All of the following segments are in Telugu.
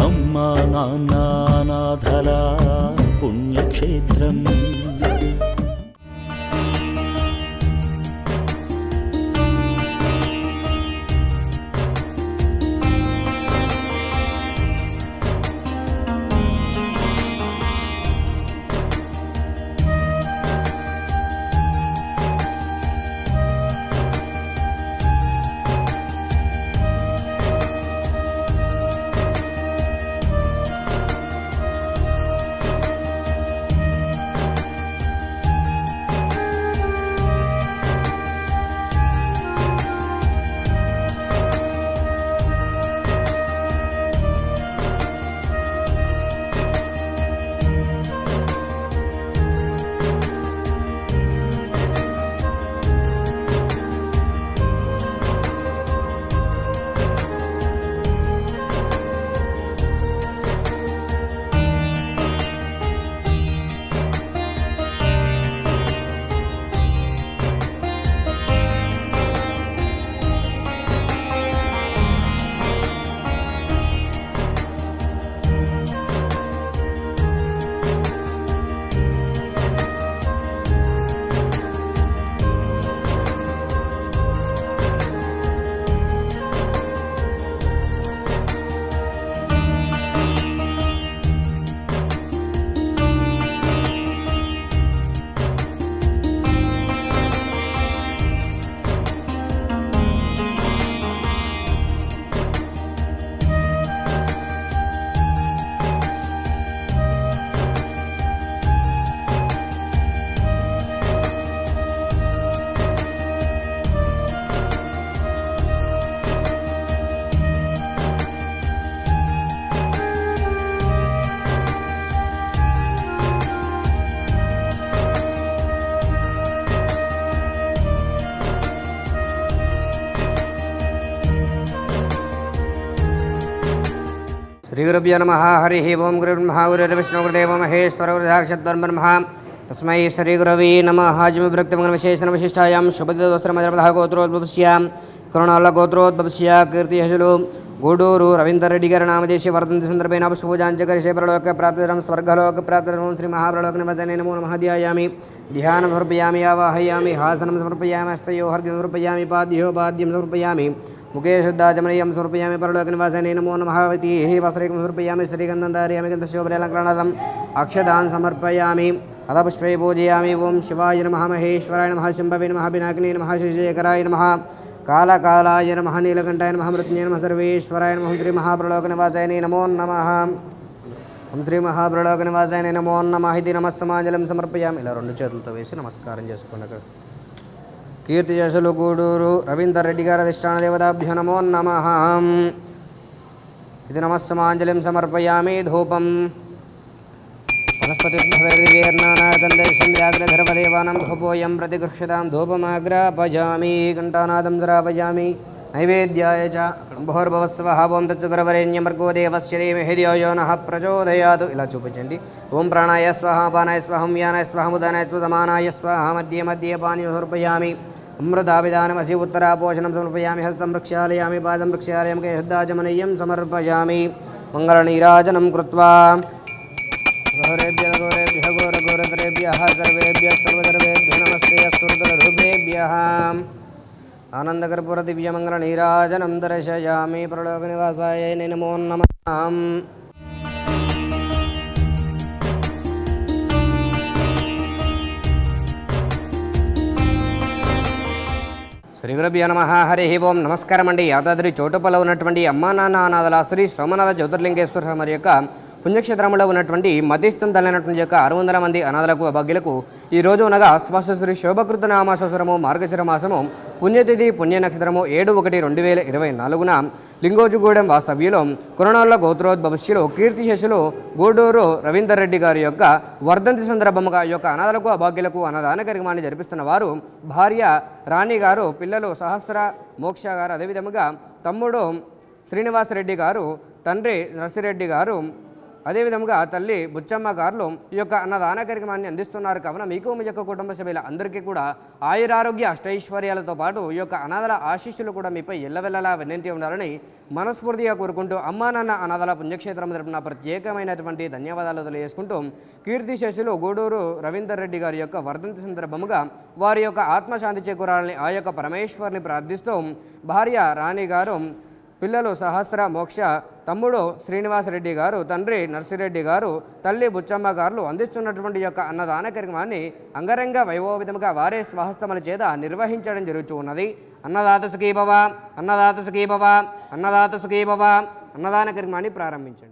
అమ్మా నాన్న నాథల పుణ్యక్షేత్రం. श्रीगुरुभ्यो नमः, हरिः ओं गुरुब्रह्मा गुरुर्विष्णुगुरुदेवो महेश्वरगुरुसाक्षात्ब्रह्म तस्मै श्रीगुरवे नमः जिमभक्तिमङ्गलविशेषणविशिष्टायां शुभदोस्त्रमदरपदः गोत्रोद्भवस्यां करुणालगोत्रोद्भवस्या कीर्तिहशुलु గూడూరు రవీందర్ రెడ్డి గారి నామదేశ వర్ధంతి సందర్భేన శుభోజాంచకరిషే పరలోక ప్రాప్తిరం స్వర్గలోక ప్రాప్తిరం శ్రీ మహాప్రలోక నివసనే నమో నమః. ధ్యాయామి. ధ్యానం సమర్పయామి ఆవాహయామి హాసనం సమర్పయామి హస్తయో హర్గ్యం సమర్పయామి పాద్యో పాద్యం సమర్పయామి ముఖే శుద్ధాచమనీయం సమర్పయామి పరలోక నివాసనే నమో నమః. వస్త్రైకం సమర్పయామి శ్రీగంధం ధారయామి గంధశోభరేలంకరణదం అక్షదాన్ సమర్పయామి. అధపుష్పై పూజయామి. ఓం శివాయ నమ. మహేశ్వరాయ నమ. శంభవే నమ. పినాకినే నమ. శ్రీశేఖరాయ నమ. కాళకాలాయ నమ నీలకంఠాయ నమ మృత్యుంజయ నమ సర్వేశ్వరాయ నమ శ్రీ మహాప్రలోక నివాసాయ నమో నమ ఓం శ్రీ మహాప్రలోక నివాసాయ నమో నమ ఇది నమస్సమాజలం సమర్పయామి ఇలా రెండు చేతులతో వేసి నమస్కారం చేసుకోండి అక్కడ. కీర్తి చేసులు గూడూరు రవీందర్ రెడ్డి గారి అధిష్టాన దేవతాభ్యో నమో నమ. ఇది నమస్సమాంజలిం సమర్పయామి ధూపం. वनस्पतिर्भवेर्नानादन्दर्शम्याग्रधर्मदेवानां भवोऽयं प्रतिगृक्षतां धूपमाग्रापयामि घण्टानादं द्रापयामि नैवेद्याय च भोर्भवस्वः ओं तच्चतुरवरेण्यमर्गो देवस्य देमहेद्यो यो नः प्रचोदयातु। इला चूपचण्डि। ओं प्राणाय स्वाहा, पानाय स्वाहं यानाय स्वाहमुदानाय स्वसमानाय स्वाहा मध्ये मध्ये पानि समर्पयामि। अमृताभिधानमसि उत्तरापोषणं समर्पयामि, हस्तं प्रक्षालयामि पादं के केशुद्धाचमनीयं समर्पयामि। मङ्गलनीराजनं कृत्वा మంగళనీరాజనం కృత్వా గౌరేభ్య గౌరేభ్య గౌర గౌరతరేభ్య సర్వేభ్య సర్వసర్వేభ్య నమస్తే అస్తుర్దరుభేభ్య ఆనందకర్పూర దివ్యమంగళ నీరాజనం దర్శయామి ప్రలోక నివాసాయ నమో నమ. శ్రీ గురభ్యో నమ. హరి ఓం నమస్కారం అండి యాదాద్రి చోటుపల్ల ఉన్నటువంటి అమ్మా నాన్న అనాథల శ్రీ సోమనాథ జ్యోతిర్లింగేశ్వర స్వామి యొక్క పుణ్యక్షేత్రంలో ఉన్నటువంటి మధ్యస్థం తల్లినటువంటి యొక్క ఆరు వందల మంది అనాథలకు అభాగ్యులకు ఈ రోజు అనగా శ్రీ శోభకృత నామ సంవత్సరము మార్గశిర మాసము పుణ్యతిథి పుణ్య నక్షత్రము ఏడు ఒకటి రెండు వేల ఇరవై నాలుగున లింగోజుగూడెం వాస్తవ్యులు కొరణాల కీర్తి కీర్తిశేషులు గూడూరు రవీందర్ రెడ్డి గారి యొక్క వర్ధంతి సందర్భముగా యొక్క అనాథలకు అభాగ్యులకు అన్నదాన కార్యక్రమాన్ని జరిపిస్తున్న వారు భార్య రాణి గారు పిల్లలు సహస్ర మోక్ష గారు అదేవిధముగా తమ్ముడు శ్రీనివాసరెడ్డి గారు తండ్రి నర్సిరెడ్డి గారు అదేవిధంగా తల్లి బుచ్చమ్మ గారులు ఈ యొక్క అన్నదాన కార్యక్రమాన్ని అందిస్తున్నారు. కావున మీకు మీ యొక్క కుటుంబ సభ్యుల అందరికీ కూడా ఆయురారోగ్య అష్టైశ్వర్యాలతో పాటు ఈ యొక్క అనాథల ఆశీస్సులు కూడా మీపై ఎల్లవెల్లలా వెన్నంటి ఉండాలని మనస్ఫూర్తిగా కోరుకుంటూ అమ్మా నాన్న అనాథల పుణ్యక్షేత్రం తరపున ప్రత్యేకమైనటువంటి ధన్యవాదాలు తెలియజేసుకుంటూ కీర్తిశేషులు గూడూరు రవీందర్ రెడ్డి గారి యొక్క వర్ధంతి సందర్భముగా వారి యొక్క ఆత్మశాంతి చేకూరాలని ఆ యొక్క పరమేశ్వరిని ప్రార్థిస్తూ భార్య రాణి గారు పిల్లలు సహస్ర మోక్ష తమ్ముడు శ్రీనివాసరెడ్డి గారు తండ్రి నర్సిరెడ్డి గారు తల్లి బుచ్చమ్మ గారు అందిస్తున్నటువంటి యొక్క అన్నదాన కార్యక్రమాన్ని అంగరంగ వైభవవిధముగా వారే స్వహస్తముల చేత నిర్వహించడం జరుగుతూ ఉన్నది. అన్నదాత సుఖీభవ అన్నదాత సుఖీభవ అన్నదాత సుఖీభవ అన్నదాన కార్యక్రమాన్ని ప్రారంభించండి.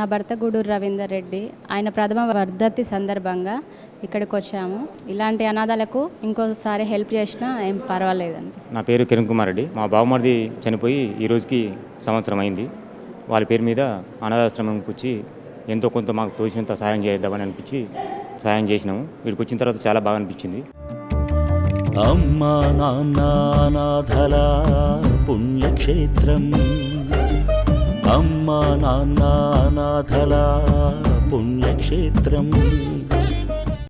నా భర్త గూడూరు రవీందర్ రెడ్డి. ఆయన ప్రథమ వర్ధతి సందర్భంగా ఇక్కడికి వచ్చాము ఇలాంటి అనాథాలకు ఇంకోసారి హెల్ప్ చేసినా ఏం పర్వాలేదండి నా పేరు కిరణ్ కుమార్ రెడ్డి. మా బావమరిది చనిపోయి ఈ రోజుకి సంవత్సరం అయింది. వాళ్ళ పేరు మీద అనాథాశ్రమంకి వచ్చి ఎంతో కొంత మాకు తోచినంత సహాయం చేద్దామని అనిపించి సహాయం చేసినాము. వీడికి వచ్చిన తర్వాత చాలా బాగా అనిపించింది. అమ్మా నాన్న అనాథల పుణ్యక్షేత్రం. అమ్మ నాన్న అనాథల పుణ్యక్షేత్రం.